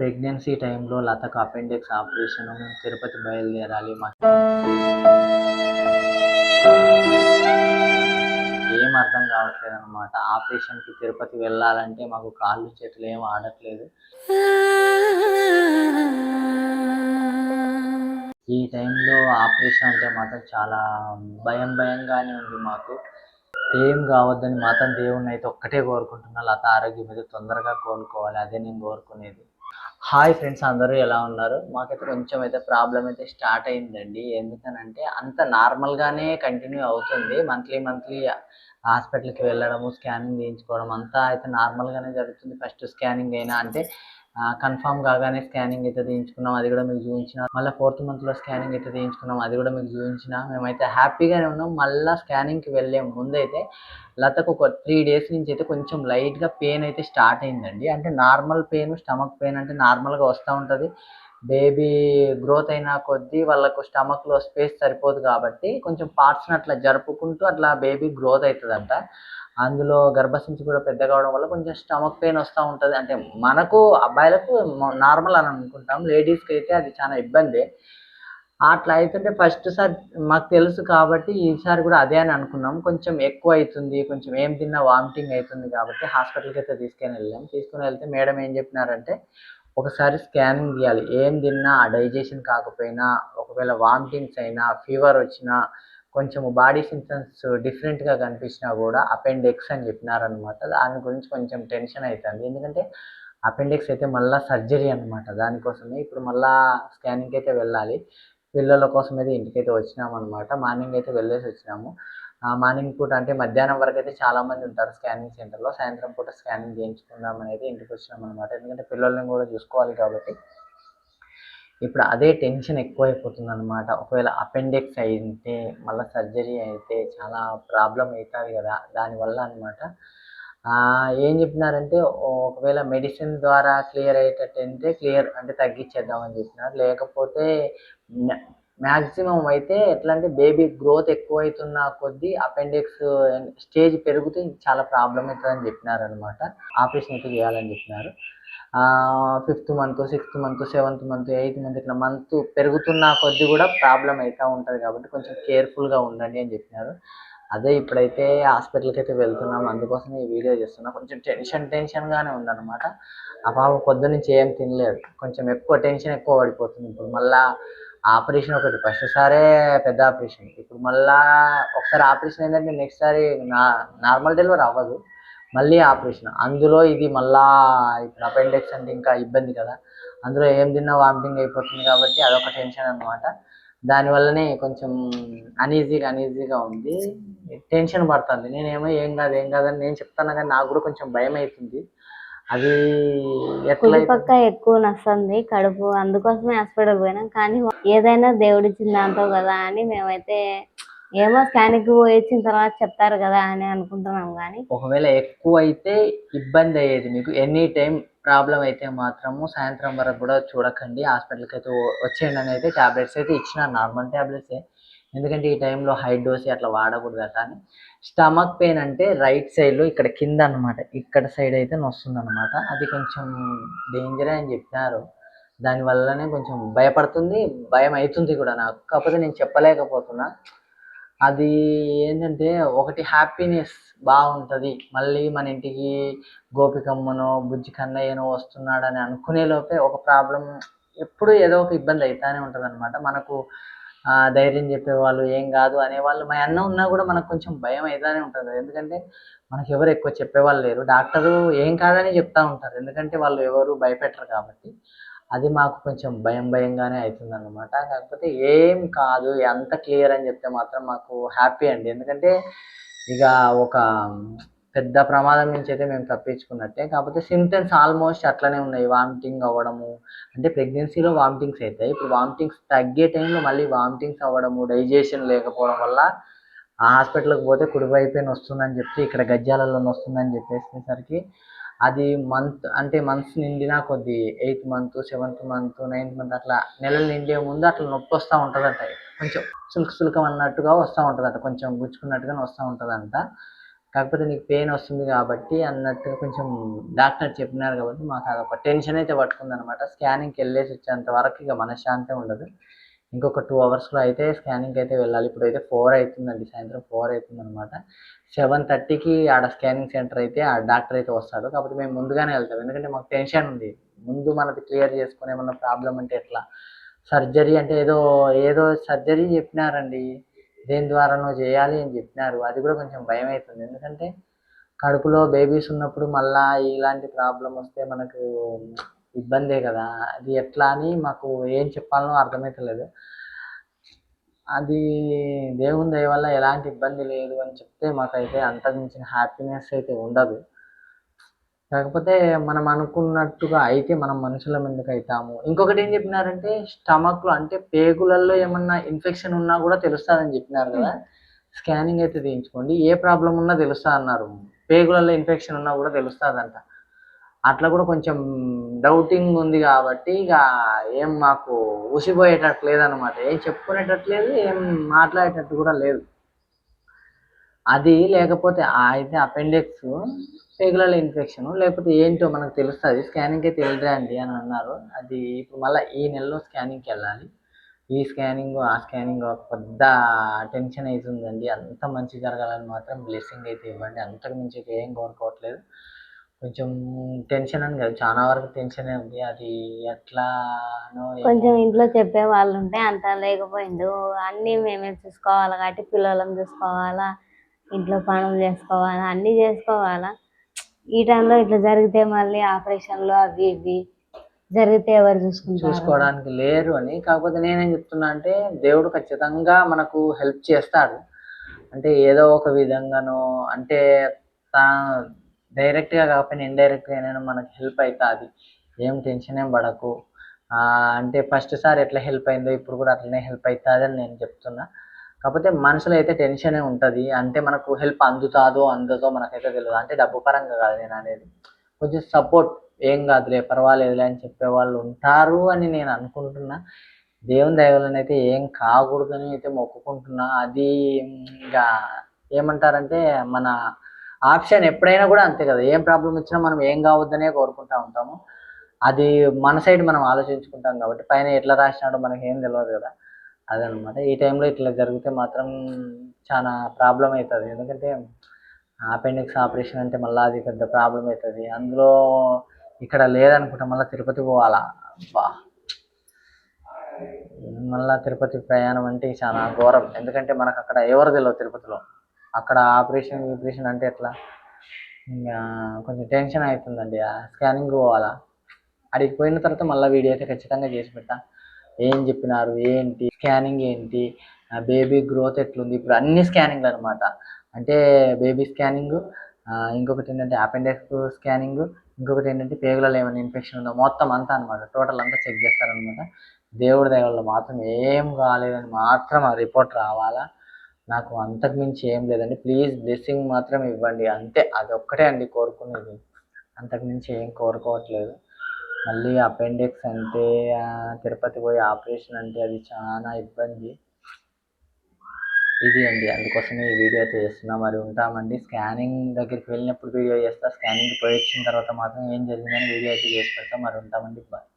Pregnancy టైంలో లతకు appendix operation Tirupati బయలుదేరాలి. మా ఏం అర్థం కావట్లేదు అనమాట ఆపరేషన్కి తిరుపతి వెళ్ళాలంటే మాకు కాళ్ళు చేతులు ఏం ఆడట్లేదు. ఈ టైంలో ఆపరేషన్ అంటే మాత్రం చాలా భయం భయంగానే ఉంది మాకు. ఏం కావద్దని మాత్రం దేవుణ్ణి అయితే ఒక్కటే కోరుకుంటున్నా. లత ఆరోగ్యం మీద తొందరగా కోలుకోవాలి. అదే నేను కోరుకునేది. హాయ్ ఫ్రెండ్స్ అందరూ ఎలా ఉన్నారు? మాకైతే కొంచెం అయితే ప్రాబ్లం అయితే స్టార్ట్ అయిందండి. ఎందుకనంటే అంత నార్మల్గానే కంటిన్యూ అవుతుంది. మంత్లీ మంత్లీ హాస్పిటల్కి వెళ్ళడము స్కానింగ్ చేయించుకోవడం అంతా అయితే నార్మల్గానే జరుగుతుంది. ఫస్ట్ స్కానింగ్ అయినా అంటే కన్ఫామ్ కాగానే స్కానింగ్ అయితే తీయించుకున్నాం. అది కూడా మీకు చూపించిన. మళ్ళీ ఫోర్త్ మంత్లో స్కానింగ్ అయితే తీయించుకున్నాం. అది కూడా మీకు చూపించిన. మేమైతే హ్యాపీగానే ఉన్నాం. మళ్ళీ స్కానింగ్కి వెళ్ళే. ముందైతే లతకు ఒక త్రీ డేస్ నుంచి అయితే కొంచెం లైట్గా పెయిన్ అయితే స్టార్ట్ అయిందండి. అంటే నార్మల్ పెయిన్ స్టమక్ పెయిన్ అంటే నార్మల్గా వస్తూ ఉంటుంది. బేబీ గ్రోత్ అయిన కొద్దీ వాళ్ళకు స్టమక్లో స్పేస్ సరిపోదు కాబట్టి కొంచెం పార్ట్స్ని అట్లా జరుపుకుంటూ అట్లా బేబీ గ్రోత్ అవుతుందంట. అందులో గర్భసంచి కూడా పెద్ద కావడం వల్ల కొంచెం స్టమక్ పెయిన్ వస్తూ ఉంటుంది. అంటే మనకు అబ్బాయిలకు నార్మల్ అని అనుకుంటాం. లేడీస్కి అయితే అది చాలా ఇబ్బంది. అట్లా అవుతుంటే ఫస్ట్ సారి మాకు తెలుసు కాబట్టి ఈసారి కూడా అదే అని అనుకున్నాం. కొంచెం ఎక్కువ అవుతుంది కొంచెం ఏం తిన్నా వామిటింగ్ అవుతుంది కాబట్టి హాస్పిటల్కి అయితే తీసుకొని వెళ్ళాం. తీసుకుని వెళ్తే మేడం ఏం చెప్పినారంటే ఒకసారి స్కానింగ్ తీయాలి ఏం తిన్నా డైజెషన్ కాకపోయినా ఒకవేళ వామిటింగ్స్ అయినా ఫీవర్ వచ్చినా కొంచెము బాడీ సిమ్టమ్స్ డిఫరెంట్గా కనిపించినా కూడా అపెండిక్స్ అని చెప్పినారనమాట దాని గురించి కొంచెం టెన్షన్ అవుతుంది ఎందుకంటే అపెండిక్స్ అయితే మళ్ళీ సర్జరీ అనమాట దానికోసమే ఇప్పుడు మళ్ళీ స్కానింగ్కి అయితే వెళ్ళాలి. పిల్లల కోసం అయితే ఇంటికైతే వచ్చినాం అనమాట మార్నింగ్ అయితే వెళ్ళేసి వచ్చినాము. మార్నింగ్ పూట అంటే మధ్యాహ్నం వరకు అయితే చాలామంది ఉంటారు స్కానింగ్ సెంటర్లో సాయంత్రం పూట స్కానింగ్ చేయించుకుందామని అయితే ఇంటికి వచ్చినాం అనమాట ఎందుకంటే పిల్లల్ని కూడా చూసుకోవాలి కాబట్టి. ఇప్పుడు అదే టెన్షన్ ఎక్కువైపోతుంది అనమాట ఒకవేళ అపెండిక్స్ అయితే మళ్ళీ సర్జరీ అయితే చాలా ప్రాబ్లం అవుతుంది కదా దానివల్ల అనమాట ఏం చెప్పినారంటే ఒకవేళ మెడిసిన్ ద్వారా క్లియర్ అయ్యేటట్టు అంటే క్లియర్ అంటే తగ్గించేద్దామని చెప్పినారు. లేకపోతే మ్యాక్సిమం అయితే ఎట్లా అంటే బేబీ గ్రోత్ ఎక్కువ అవుతున్న కొద్దీ అపెండిక్స్ స్టేజ్ పెరిగితే చాలా ప్రాబ్లం అవుతుందని చెప్పినారు అనమాట ఆపరేషన్ అయితే చేయాలని చెప్పినారు. Fifth month sixth month seventh month eighth month ఇట్లా మంత్ పెరుగుతున్న కొద్ది కూడా ప్రాబ్లం అవుతూ ఉంటుంది కాబట్టి కొంచెం కేర్ఫుల్గా ఉండండి అని చెప్పినారు. అదే ఇప్పుడైతే హాస్పిటల్కి అయితే వెళ్తున్నాం. అందుకోసం ఈ వీడియో చేస్తున్నా. కొంచెం టెన్షన్ టెన్షన్గానే ఉందన్నమాట. ఆ పాప పొద్దు నుంచి ఏం తినలేదు. కొంచెం ఎక్కువ టెన్షన్ ఎక్కువ పడిపోతుంది. ఇప్పుడు మళ్ళా ఆపరేషన్ ఒకటి. ఫస్ట్ సారే పెద్ద ఆపరేషన్ ఇప్పుడు మళ్ళా ఒకసారి ఆపరేషన్ ఏంటంటే నెక్స్ట్ సారి నా నార్మల్ డెలివరీ అవ్వదు. మళ్ళీ ఆపరేషన్. అందులో ఇది మళ్ళా ఇప్పుడు అపెండిక్స్ అంటే ఇంకా ఇబ్బంది కదా. అందులో ఏం తిన్నా వామిటింగ్ అయిపోతుంది కాబట్టి అదొక టెన్షన్ అనమాట దానివల్లనే కొంచెం అనీజీగా అనీజీగా ఉంది. టెన్షన్ పడుతుంది. నేనేమో ఏం కాదు ఏం కాదని నేను చెప్తాను కానీ నాకు కూడా కొంచెం భయం అవుతుంది. అది ఎట్లా పక్క ఎక్కువ నస్తుంది కడుపు. అందుకోసమే హాస్పిటల్ పోయినాం. కానీ ఏదైనా దేవుడిచ్చిన దాంతో కదా అని మేమైతే ఏమో స్కానింగ్ పోయి వచ్చిన తర్వాత చెప్తారు కదా అని అనుకుంటున్నాం కానీ. ఒకవేళ ఎక్కువ అయితే ఇబ్బంది అయ్యేది మీకు. ఎనీ టైం ప్రాబ్లం అయితే మాత్రము సాయంత్రం వరకు కూడా చూడకండి. హాస్పిటల్కి అయితే వచ్చేయండి అని అయితే ట్యాబ్లెట్స్ అయితే ఇచ్చిన నార్మల్ ట్యాబ్లెట్సే ఎందుకంటే ఈ టైంలో హై డోస్ అట్లా వాడకూడదు కానీ అని. స్టమక్ పెయిన్ అంటే రైట్ సైడ్లో ఇక్కడ కింద అనమాట ఇక్కడ సైడ్ అయితే నొస్తుంది అనమాట అది కొంచెం డేంజరే అని చెప్పినారు. దానివల్లనే కొంచెం భయపడుతుంది భయం అవుతుంది కూడా నాకు. కాకపోతే నేను చెప్పలేకపోతున్నా. అది ఏంటంటే ఒకటి హ్యాపీనెస్ బాగుంటుంది. మళ్ళీ మన ఇంటికి గోపికమ్మనో బుజ్జి కన్నయ్యనో వస్తున్నాడని అనుకునే లోపే ఒక ప్రాబ్లం ఎప్పుడు ఏదో ఒక ఇబ్బంది అవుతానే ఉంటుంది అనమాట మనకు ధైర్యం చెప్పేవాళ్ళు ఏం కాదు అనేవాళ్ళు మా అన్న ఉన్నా కూడా మనకు కొంచెం భయం అవుతానే ఉంటుంది. ఎందుకంటే మనకు ఎవరు ఎక్కువ చెప్పేవాళ్ళు లేరు. డాక్టరు ఏం కాదని చెప్తా ఉంటారు. ఎందుకంటే వాళ్ళు ఎవరు భయపెట్టరు కాబట్టి. అది మాకు కొంచెం భయం భయంగానే అవుతుంది అనమాట కాకపోతే ఏం కాదు ఎంత క్లియర్ అని చెప్తే మాత్రం మాకు హ్యాపీ అండి. ఎందుకంటే ఇక ఒక పెద్ద ప్రమాదం నుంచి అయితే మేము తప్పించుకున్నట్టే. కాకపోతే సిమ్టమ్స్ ఆల్మోస్ట్ అట్లనే ఉన్నాయి. వామిటింగ్ అవ్వడము అంటే ప్రెగ్నెన్సీలో వామిటింగ్స్ అవుతాయి ఇప్పుడు వామిటింగ్స్ తగ్గే టైంలో మళ్ళీ వామిటింగ్స్ అవ్వడము డైజెషన్ లేకపోవడం వల్ల ఆ హాస్పిటల్కి పోతే కుడివైపోయిన వస్తుందని చెప్తే ఇక్కడ గజ్జాలలో వస్తుందని చెప్పేసేసరికి అది మంత్ అంటే మంత్స్ నిండినా కొద్ది eighth month seventh month ninth month అట్లా నెలలు నిండే ముందు అట్లా నొప్పి వస్తూ ఉంటుందంట. కొంచెం సుల్క సులకం అన్నట్టుగా వస్తూ ఉంటుందంట. కొంచెం గుచ్చుకున్నట్టుగానే వస్తూ ఉంటుందంట. కాకపోతే నీకు పెయిన్ వస్తుంది కాబట్టి అన్నట్టుగా కొంచెం డాక్టర్ చెప్పినారు కాబట్టి మాకు అదొక టెన్షన్ అయితే పట్టుకుంది అనమాట స్కానింగ్కి వెళ్ళేసి వచ్చేంత వరకు ఇక మనశ్శాంతి ఉండదు. ఇంకొక టూ అవర్స్లో అయితే స్కానింగ్కి అయితే వెళ్ళాలి. ఇప్పుడు అయితే ఫోర్ అవుతుందండి సాయంత్రం ఫోర్ అవుతుంది అనమాట సెవెన్ థర్టీకి ఆడ స్కానింగ్ సెంటర్ అయితే ఆ డాక్టర్ అయితే వస్తాడు. కాబట్టి మేము ముందుగానే వెళ్తాం. ఎందుకంటే మాకు టెన్షన్ ఉంది. ముందు మనది క్లియర్ చేసుకునే ఏమన్నా ప్రాబ్లం అంటే ఎట్లా? సర్జరీ అంటే ఏదో ఏదో సర్జరీ చెప్పినారండి. దేని ద్వారానో చేయాలి అని చెప్పినారు. అది కూడా కొంచెం భయం అవుతుంది. ఎందుకంటే కడుపులో బేబీస్ ఉన్నప్పుడు మళ్ళా ఇలాంటి ప్రాబ్లం వస్తే మనకు ఇబ్బందే కదా. అది ఎట్లా అని మాకు ఏం చెప్పాలనో అర్థమవుతలేదు అది దేవుని దయ వల్ల ఎలాంటి ఇబ్బంది లేదు అని చెప్తే మాకైతే అంతకు మించిన హ్యాపీనెస్ అయితే ఉండదు. కాకపోతే మనం అనుకున్నట్టుగా అయితే మనం మనుషులం ఎందుకు అవుతాము ఇంకొకటి ఏం చెప్పినారంటే స్టమక్లో అంటే పేగులలో ఏమన్నా ఇన్ఫెక్షన్ ఉన్నా కూడా తెలుస్తుందని చెప్పినారు కదా. స్కానింగ్ అయితే తీయించుకోండి. ఏ ప్రాబ్లం ఉన్నా తెలుస్తా అన్నారు. పేగులలో ఇన్ఫెక్షన్ ఉన్నా కూడా తెలుస్తుందంట. అట్లా కూడా కొంచెం డౌటింగ్ ఉంది కాబట్టి ఇక ఏం మాకు ఊసిపోయేటట్టు లేదనమాట ఏం చెప్పుకునేటట్టు లేదు ఏం మాట్లాడేటట్టు కూడా లేదు. అది లేకపోతే అయితే అపెండిక్స్ పేగులలో ఇన్ఫెక్షన్ లేకపోతే ఏంటో మనకు తెలుస్తుంది. స్కానింగ్కే తెలియదండి అని అన్నారు. అది ఇప్పుడు మళ్ళీ ఈ నెలలో స్కానింగ్కి వెళ్ళాలి. ఈ స్కానింగ్ ఆ స్కానింగ్ పెద్ద టెన్షన్ అవుతుందండి అంత మంచి జరగాలని మాత్రం బ్లెస్సింగ్ అయితే ఇవ్వండి. అంతకు మించి ఏం కోరుకోవట్లేదు. కొంచెం టెన్షన్ అని కాదు. చాలా వరకు టెన్షనే ఉంది. అది ఎట్లానో. కొంచెం ఇంట్లో చెప్పే వాళ్ళు ఉంటే అంత లేకపోయిండు. అన్నీ మేమే చూసుకోవాలి కాబట్టి పిల్లలను చూసుకోవాలా ఇంట్లో పనులు చేసుకోవాలా అన్నీ చేసుకోవాలా. ఈ టైంలో ఇట్లా జరిగితే మళ్ళీ ఆపరేషన్లు అవి ఇవి జరిగితే ఎవరు చూసుకుంటారు? చూసుకోవడానికి లేరు అని. కాకపోతే నేనేం చెప్తున్నా అంటే దేవుడు ఖచ్చితంగా మనకు హెల్ప్ చేస్తాడు. అంటే ఏదో ఒక విధంగానో అంటే తా డైరెక్ట్గా కాకపోయినా ఇండైరెక్ట్గా అయినా మనకి హెల్ప్ అవుతుంది ఏం టెన్షన్ ఏం పడకు. అంటే ఫస్ట్ సారి ఎట్లా హెల్ప్ అయిందో ఇప్పుడు కూడా అట్లనే హెల్ప్ అవుతుంది అని నేను చెప్తున్నా. కాకపోతే మనసులో అయితే టెన్షనే ఉంటుంది. అంటే మనకు హెల్ప్ అందుతాదో అందదో మనకైతే తెలియదు అంటే డబ్బు పరంగా కాదు నేను అనేది. కొంచెం సపోర్ట్ ఏం కాదులే పర్వాలేదులే అని చెప్పే వాళ్ళు ఉంటారు అని నేను అనుకుంటున్నా. దేవుని దయవలనైతే ఏం కాకూడదని అయితే మొక్కుకుంటున్నా. అది ఇంకా ఏమంటారంటే మన ఆప్షన్ ఎప్పుడైనా కూడా అంతే కదా. ఏం ప్రాబ్లం వచ్చినా మనం ఏం కావద్దనే కోరుకుంటా ఉంటాము. అది మన సైడ్ మనం ఆలోచించుకుంటాం కాబట్టి పైన ఎట్లా రాసినాడో మనకి ఏం తెలియదు కదా. అదనమాట. ఈ టైంలో ఇట్లా జరిగితే మాత్రం చాలా ప్రాబ్లం అవుతుంది ఎందుకంటే అపెండిక్స్ ఆపరేషన్ అంటే మళ్ళీ అది పెద్ద ప్రాబ్లం అవుతుంది అందులో ఇక్కడ లేదనుకుంటా మళ్ళీ తిరుపతి పోవాలా? బా మళ్ళీ తిరుపతి ప్రయాణం అంటే చాలా ఘోరం. ఎందుకంటే మనకు అక్కడ ఎవరు తెలియదు తిరుపతిలో. అక్కడ ఆపరేషన్ ఆపరేషన్ అంటే ఎట్లా? ఇంకా కొంచెం టెన్షన్ అవుతుందండి. ఆ స్కానింగ్ పోవాలా? అడిగి పోయిన తర్వాత మళ్ళీ వీడియో అయితే ఖచ్చితంగా చేసి పెట్టా ఏం చెప్పినారు? ఏంటి? స్కానింగ్ ఏంటి? బేబీ గ్రోత్ ఎట్లుంది? ఇప్పుడు అన్ని స్కానింగ్లు అనమాట అంటే బేబీ స్కానింగ్ ఇంకొకటి ఏంటంటే అపెండెక్స్ స్కానింగ్ ఇంకొకటి ఏంటంటే పేగులలో ఏమైనా ఇన్ఫెక్షన్ ఉందో? మొత్తం అంతా అనమాట టోటల్ అంతా చెక్ చేస్తారనమాట దేవుడి దయ మాత్రం ఏం కాలేదని మాత్రం ఆ రిపోర్ట్ రావాలా? నాకు అంతకు మించి ఏం లేదండి. ప్లీజ్ బ్లెస్సింగ్ మాత్రం ఇవ్వండి. అంతే అది ఒక్కటే అండి కోరుకునేది. అంతకు మించి ఏం కోరుకోవట్లేదు. మళ్ళీ అపెండిక్స్ అంటే తిరుపతి పోయి ఆపరేషన్ అంటే అది చాలా ఇబ్బంది. ఇది అండి. అందుకోసమే ఈ వీడియో చేస్తున్నా. మరి ఉంటామండి. స్కానింగ్ దగ్గరికి వెళ్ళినప్పుడు వీడియో చేస్తా. స్కానింగ్కి పోయి వచ్చిన తర్వాత మాత్రం ఏం జరిగిందని వీడియో అయితే చేసి పెడతాం. మరి ఉంటామండి. బాయ్.